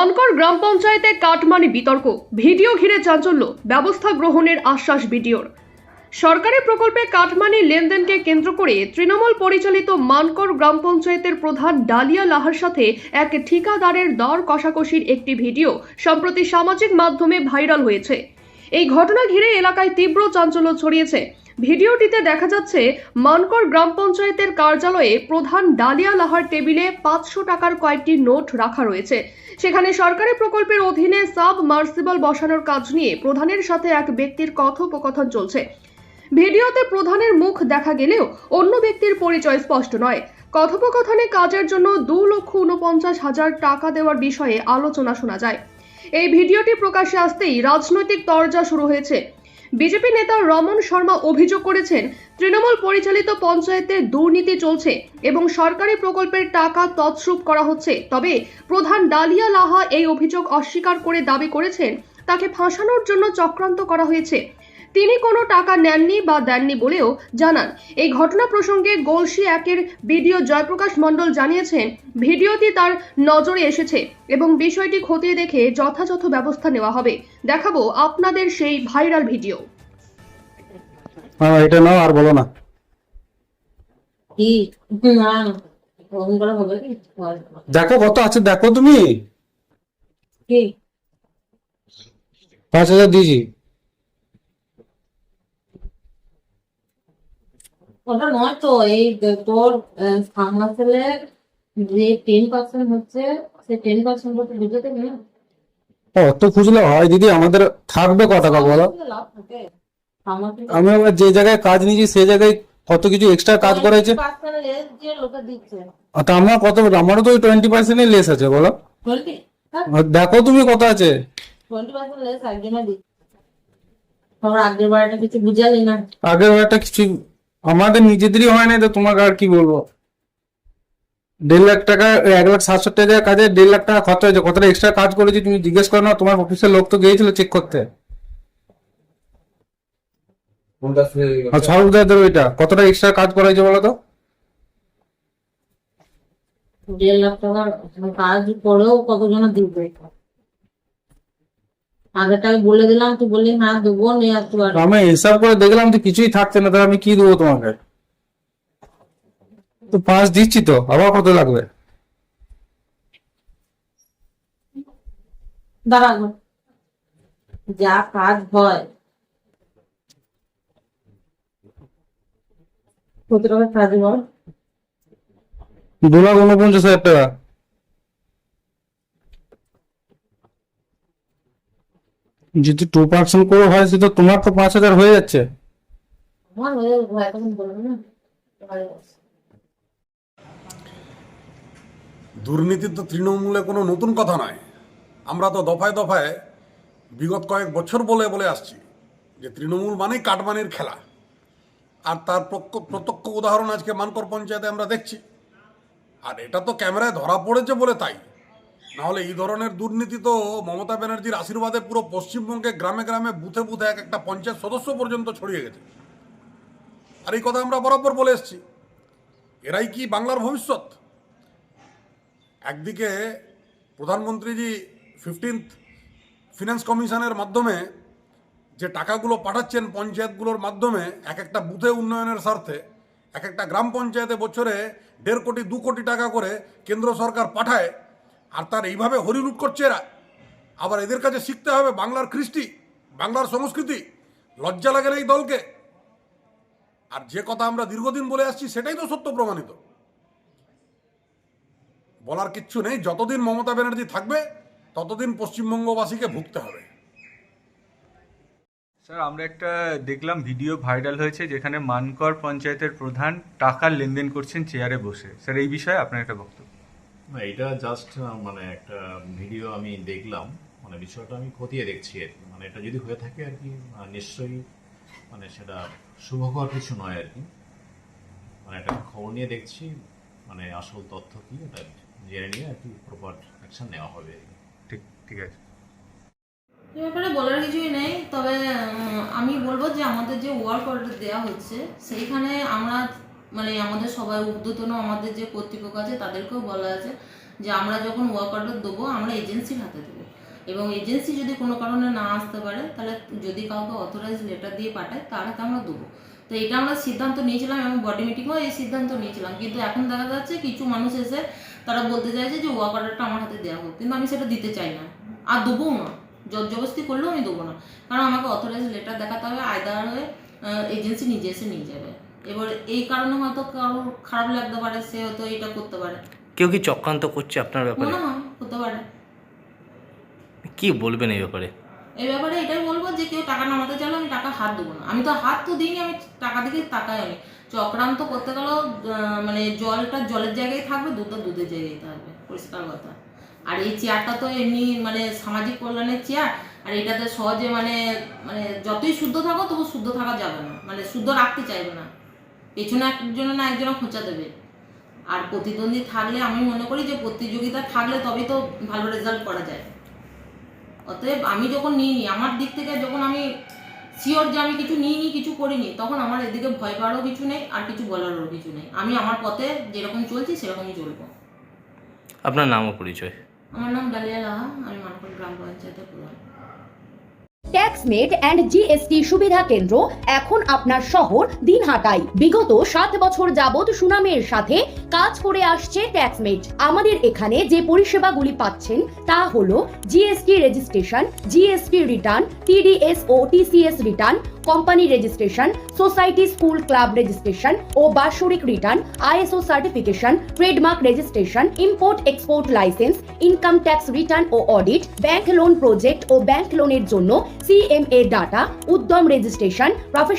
মানকর গ্রাম পঞ্চায়েতে কাটমানি বিতর্ক। ভিডিও ঘিরে চাঞ্চল্য। ব্যবস্থা গ্রহণের আশ্বাস ভিডিওর সরকারি প্রকল্পে কাটমানি লেনদেনকে কেন্দ্র করে তৃণমূল পরিচালিত মানকর গ্রাম পঞ্চায়েতের প্রধান ডালিয়া লাহার সাথে এক ঠিকাদারের দর কষাকষির একটি ভিডিও সম্প্রতি সামাজিক মাধ্যমে ভাইরাল হয়েছে। এই ঘটনা ঘিরে এলাকায় তীব্র চাঞ্চল্য ছড়িয়েছে। ভিডিওটিতে দেখা যাচ্ছে, মানকর গ্রাম পঞ্চায়েতের কার্যালয়ে প্রধান ডালিয়া লাহার টেবিলে পাঁচশো টাকার কয়েকটি নোট রাখা রয়েছে। সেখানে সরকারি প্রকল্পের অধীনে সাব মার্সিবল বসানোর কাজ নিয়ে প্রধানের সাথে এক ব্যক্তির কথোপকথন চলছে। ভিডিওতে প্রধানের মুখ দেখা গেলেও অন্য ব্যক্তির পরিচয় স্পষ্ট নয়। কথোপকথনে কাজের জন্য দু লক্ষ উনপঞ্চাশ হাজার টাকা দেওয়ার বিষয়ে আলোচনা শোনা যায়। এই ভিডিওটি প্রকাশে আসতেই রাজনৈতিক তরজা শুরু হয়েছে। বিজেপি নেতা রমন শর্মা অভিযোগ করেছেন, তৃণমূল পরিচালিত পঞ্চায়েতে দুর্নীতি চলছে এবং সরকারি প্রকল্পের টাকা তছরূপ করা হচ্ছে। তবে প্রধান ডালিয়া লাহা এই অভিযোগ অস্বীকার করে দাবি করেছেন, তাকে ফাঁসানোর জন্য চক্রান্ত করা হয়েছে। তিনি কোনো টাকা নেননি বা দেননি বলেও জানান। এই ঘটনা প্রসঙ্গে গোলসি একের ভিডিও জয়প্রকাশ মণ্ডল জানিয়েছেন ভিডিওটি তার নজরে এসেছে এবং বিষয়টি খতিয়ে দেখে যথাযথ ব্যবস্থা নেওয়া হবে। দেখাবো আপনাদের সেই ভাইরাল ভিডিও। এটা নাও আর বলো না। দেখো কত আছে দেখো তুমি। কি? পাঁচ হাজার দিয়েছি। ওটা নয় তো এই তোর ফার্মাসেলের যে টেন পার্সেন্ট হচ্ছে সে টেন পার্সেন্ট করতে বুঝতে না? অত খুঁজলে হয় দিদি আমাদের থাকবে ক টাকা বলো। আমি আবার যে জায়গায় কাজ নিয়েছি সেই জায়গায় কত কিছু এক্সট্রা কাজ করেছে। পার্সেন্ট লোকে দিচ্ছে। তা আমার কত আমারও তো টোয়েন্টি পার্সেন্টই লেস আছে বলো। টোয়েন্টি দেখো তুমি কত আছে। পার্সেন্ট আগের বারটা কিছু বুঝালি না। আগের একটা কিছু আমাদের নিজেদেরই হয় না তো তোমাকে আর কি বলব? দেড় লাখ টাকা এক লাখ সাতষট্টি হাজার কাজে দেড় লাখ টাকা খরচা হয়েছে। কতটা এক্সট্রা কাজ করেছি তুমি জিজ্ঞেস করো না তোমার অফিসের লোক তো গিয়েছিল চেক করতে। ওইটা। কতটা এক্সট্রা কাজ করা হয়েছে বলো তো? দেড় লাখ টাকার কাজ করেও কতজন দিবে? আগেরটা আমি বলে দিলাম তুই বললি হ্যাঁ দেবো নিয়ে আসতে পারব আমি হিসাব করে দেখলাম তো কিছুই থাকছে না তাহলে আমি কি দেবো তোমাকে? তো পাঁচ দিচ্ছি তো আবার কত লাগবে? দাঁড়াবো যা কাজ হয়। কত টাকা কাজ দু লাখ উনপঞ্চাশ হাজার টাকা। যদি টু পার্সেন্ট করে হয় সেটা তোমার তো পাঁচ হাজার হয়ে যাচ্ছে। দুর্নীতি তো তৃণমূলে কোনো নতুন কথা নয়। আমরা তো দফায় দফায় বিগত কয়েক বছর বলে বলে আসছি যে তৃণমূল মানেই কাটমানির খেলা। আর তার প্রক্ষ- প্রত্যক্ষ উদাহরণ আজকে মানকর পঞ্চায়েতে আমরা দেখছি। আর এটা তো ক্যামেরায় ধরা পড়েছে বলে তাই। নাহলে এই ধরনের দুর্নীতি তো মমতা ব্যানার্জির আশীর্বাদে পুরো পশ্চিমবঙ্গে গ্রামে গ্রামে বুথে বুথে এক একটা পঞ্চায়েত সদস্য পর্যন্ত ছড়িয়ে গেছে। আর এই কথা আমরা বরাবর বলে এসেছি। এরাই কি বাংলার ভবিষ্যৎ? একদিকে প্রধানমন্ত্রীজি ফিফটিন্থ ফিনান্স কমিশনের মাধ্যমে যে টাকাগুলো পাঠাচ্ছেন পঞ্চায়েতগুলোর মাধ্যমে এক একটা বুথে উন্নয়নের স্বার্থে, এক একটা গ্রাম পঞ্চায়েতে বছরে দেড় কোটি, দু কোটি টাকা করে কেন্দ্র সরকার পাঠায় আর তার এইভাবে হরিলুট করছে এরা। আবার এদের কাছে শিখতে হবে বাংলার কৃষ্টি, বাংলার সংস্কৃতি। লজ্জা লাগে এই দলকে। আর যে কথা আমরা দীর্ঘদিন বলে আসছি, সেটাই তো সত্য প্রমাণিত। বলার কিচ্ছু নেই, যতদিন মমতা ব্যানার্জি থাকবে, ততদিন পশ্চিমবঙ্গবাসীকে ভুগতে হবে। স্যার, আমরা একটা দেখলাম ভিডিও ভাইরাল হয়েছে, যেখানে মানকর পঞ্চায়েতের প্রধান টাকার লেনদেন করছেন চেয়ারে বসে। স্যার, এই বিষয়ে আপনার একটা বক্তব্য। না এটা জাস্ট মানে একটা ভিডিও আমি দেখলাম মানে বিষয়টা আমি খতিয়ে দেখছি আর কি। মানে এটা যদি হয়ে থাকে আর কি নিশ্চয়ই মানে সেটা শুভকর কিছু নয় আর কি। মানে একটা খবর নিয়ে দেখছি মানে আসল তথ্য কি এটা জেনে নিয়ে আর কি প্রপার অ্যাকশন নেওয়া হবে আর কি। ঠিক ঠিক আছে। এ ব্যাপারে বলার কিছুই নেই তবে আমি বলব যে আমাদের যে ওয়ার্ক অর্ডার দেওয়া হচ্ছে সেইখানে আমরা মানে আমাদের সবাই ঊর্ধ্বতন, আমাদের যে কর্তৃপক্ষ আছে, তাদেরকেও বলা আছে যে আমরা যখন ওয়ার্ক অর্ডার দেবো, আমরা এজেন্সির হাতে দেবো। এবং এজেন্সি যদি কোনো কারণে না আসতে পারে, তাহলে যদি কাউকে অথরাইজ লেটার দিয়ে পাঠায়, তার হাতে আমরা দেবো। তো এটা আমরা সিদ্ধান্ত নিয়েছিলাম এবং বডি মিটিংও এই সিদ্ধান্ত নিয়েছিলাম। কিন্তু এখন দেখা যাচ্ছে কিছু মানুষ এসে তারা বলতে চাইছে যে ওয়ার্ক অর্ডারটা আমার হাতে দেওয়া হোক, কিন্তু আমি সেটা দিতে চাই না। আর দেবোও না। জোর জবরদস্তি করলেও আমি দেবো না। কারণ আমাকে অথরাইজ লেটার দেখাতে হবে, আয়দার হয়ে এজেন্সি নিজে এসে নিয়ে যাবে। এবার এই কারণে হয়তো কারোর খারাপ লাগতে পারে সে হয়তো এটা করতে পারে। কেউ কি চক্রান্ত করছে আপনার ব্যাপারে? মনে হয় হতে পারে। কি বলবেন এই ব্যাপারে? এই ব্যাপারে এটাই বলব যে কেউ টাকা নামাতে চাইলে আমি টাকা হাত দেবো না। আমি তো হাত তো দিইনি আমি টাকা দিকে তাকাই আমি। চক্রান্ত করতে গেলেও আহ, মানে জলটা জলের জায়গায় থাকবে দুধটা দুধের জায়গায় থাকবে পরিষ্কার কথা। আর এই চেয়ারটা তো এমনি মানে সামাজিক কল্যাণের চেয়ার আর এটাতে সহজে মানে মানে যতই শুদ্ধ থাকো তবু শুদ্ধ থাকা যাবে না। মানে শুদ্ধ রাখতে চাইবে না। পেছনে একজন না একজন খোঁচা দেবে। আর প্রতিদ্বন্দ্বী থাকলে আমি মনে করি যে প্রতিযোগিতা থাকলে তবেই তো ভালো রেজাল্ট করা যায়। অতএব আমি যখন নিইনি আমার দিক থেকে যখন আমি শিওর যে আমি কিছু নিইনি কিছু করিনি তখন আমার এদিকে ভয় পাওয়ারও কিছু নেই আর কিছু বলারও কিছু নেই। আমি আমার পথে যেরকম চলছি সেরকমই চলবো। আপনার নাম ও পরিচয়? আমার নাম ডালিয়া লাহা আমি মানকর গ্রাম পঞ্চায়েতের প্রধান। ট্যাক্সমেট অ্যান্ড জিএসটি সুবিধা কেন্দ্র এখন আপনার শহর দিনহাটায়। বিগত সাত বছর যাবৎ সুনামের সাথে কাজ করে আসছে ট্যাক্সমেট। আমাদের এখানে যে পরিষেবাগুলি পাচ্ছেন, তা হলো GST registration GST return TDS ও TCS return company registration society school club registration ও বাৎসরিক return ISO certification trademark registration import export licence income tax return ও অডিট ব্যাংক লোন প্রজেক্ট ও ব্যাংক লোনের জন্য CMA data Udyam registration professional